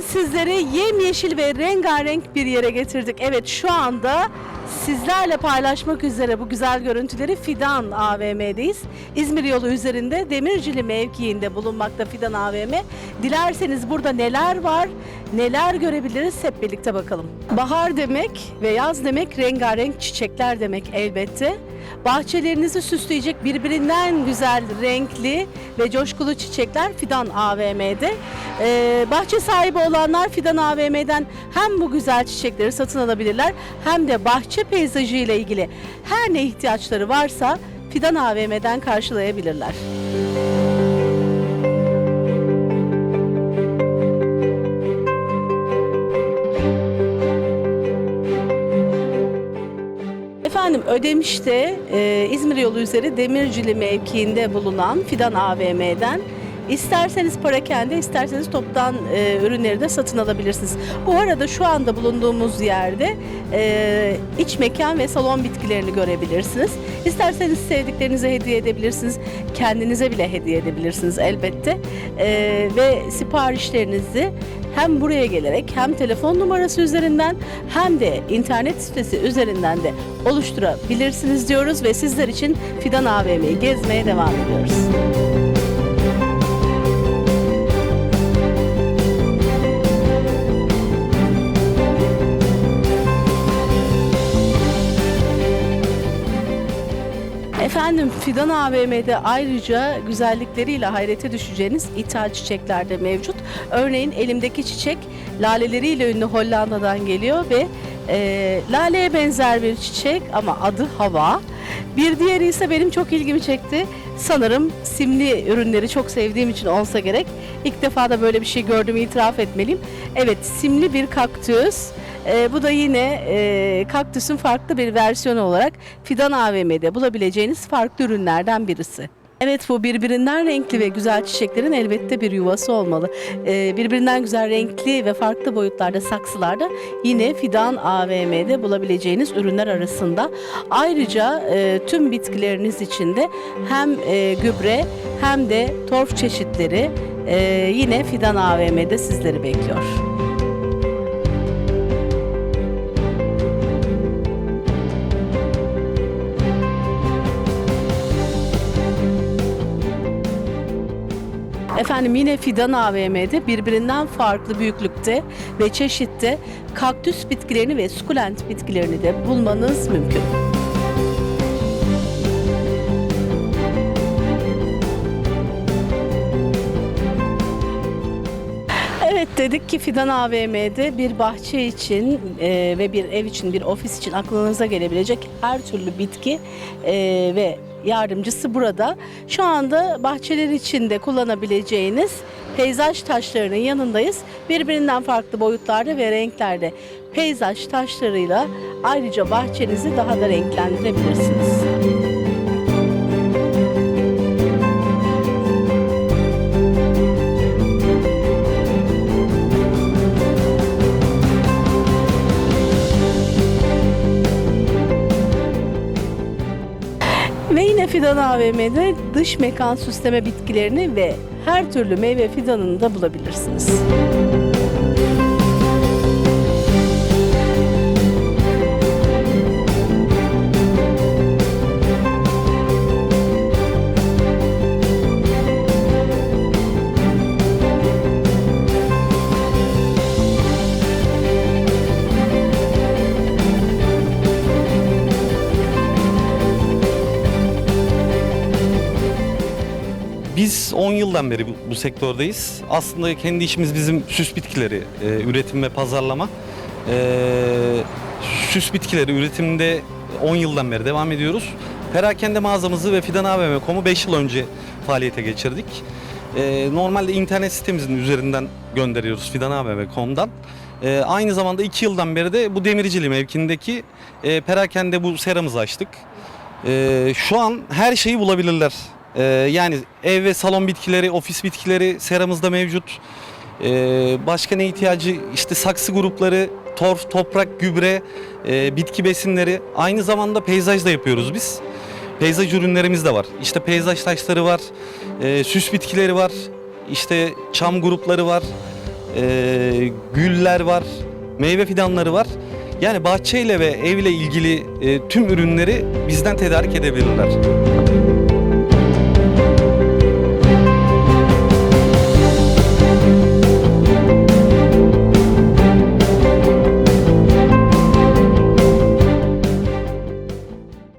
sizleri yemyeşil ve rengarenk bir yere getirdik. Evet şu anda sizlerle paylaşmak üzere bu güzel görüntüleri Fidan AVM'deyiz. İzmir yolu üzerinde Demircili mevkiinde bulunmakta Fidan AVM. Dilerseniz burada neler var, neler görebiliriz hep birlikte bakalım. Bahar demek ve yaz demek rengarenk çiçekler demek elbette. Bahçelerinizi süsleyecek birbirinden güzel, renkli ve coşkulu çiçekler Fidan AVM'de. Ee, bahçe sahibi olanlar Fidan AVM'den hem bu güzel çiçekleri satın alabilirler hem de bahçe peyzajı ile ilgili her ne ihtiyaçları varsa Fidan AVM'den karşılayabilirler. Efendim Ödemiş'te e, İzmir yolu üzeri Demircili mevkiinde bulunan Fidan AVM'den isterseniz parakende isterseniz toptan e, ürünleri de satın alabilirsiniz. Bu arada şu anda bulunduğumuz yerde e, iç mekan ve salon bitkilerini görebilirsiniz. İsterseniz sevdiklerinize hediye edebilirsiniz. Kendinize bile hediye edebilirsiniz elbette. E, ve siparişlerinizi hem buraya gelerek hem telefon numarası üzerinden hem de internet sitesi üzerinden de oluşturabilirsiniz diyoruz ve sizler için Fidan AVM'yi gezmeye devam ediyoruz. Efendim Fidan AVM'de ayrıca güzellikleriyle hayrete düşeceğiniz ithal çiçekler de mevcut. Örneğin elimdeki çiçek laleleriyle ünlü Hollanda'dan geliyor ve e, laleye benzer bir çiçek ama adı hava. Bir diğeri ise benim çok ilgimi çekti. Sanırım simli ürünleri çok sevdiğim için olsa gerek. İlk defa da böyle bir şey gördüğümü itiraf etmeliyim. Evet simli bir kaktüs. Ee, bu da yine e, kaktüsün farklı bir versiyonu olarak Fidan AVM'de bulabileceğiniz farklı ürünlerden birisi. Evet bu birbirinden renkli ve güzel çiçeklerin elbette bir yuvası olmalı. Ee, birbirinden güzel renkli ve farklı boyutlarda saksılarda yine Fidan AVM'de bulabileceğiniz ürünler arasında. Ayrıca e, tüm bitkileriniz için de hem e, gübre hem de torf çeşitleri e, yine Fidan AVM'de sizleri bekliyor. Efendim yine Fidan AVM'de birbirinden farklı büyüklükte ve çeşitte kaktüs bitkilerini ve sukulent bitkilerini de bulmanız mümkün. Evet dedik ki Fidan AVM'de bir bahçe için e, ve bir ev için, bir ofis için aklınıza gelebilecek her türlü bitki e, ve yardımcısı burada. Şu anda bahçeler için de kullanabileceğiniz peyzaj taşlarının yanındayız. Birbirinden farklı boyutlarda ve renklerde peyzaj taşlarıyla ayrıca bahçenizi daha da renklendirebilirsiniz. Yine Fidan AVM'de dış mekan süsleme bitkilerini ve her türlü meyve fidanını da bulabilirsiniz. Biz 10 yıldan beri bu, bu sektördeyiz. Aslında kendi işimiz bizim süs bitkileri e, üretim ve pazarlama. E, süs bitkileri üretiminde 10 yıldan beri devam ediyoruz. Perakende mağazamızı ve Fidan AVM.com'u 5 yıl önce faaliyete geçirdik. E, normalde internet sitemizin üzerinden gönderiyoruz Fidan AVM.com'dan. E, aynı zamanda 2 yıldan beri de bu demircili mevkindeki e, perakende bu seramızı açtık. E, şu an her şeyi bulabilirler. Ee, yani ev ve salon bitkileri, ofis bitkileri seramızda mevcut. Ee, başka ne ihtiyacı? İşte saksı grupları, torf, toprak, gübre, e, bitki besinleri. Aynı zamanda peyzaj da yapıyoruz biz. Peyzaj ürünlerimiz de var. İşte peyzaj taşları var, e, süs bitkileri var, işte çam grupları var. e, güller var, meyve fidanları var. Yani bahçeyle ve evle ilgili tüm ürünleri bizden tedarik edebilirler.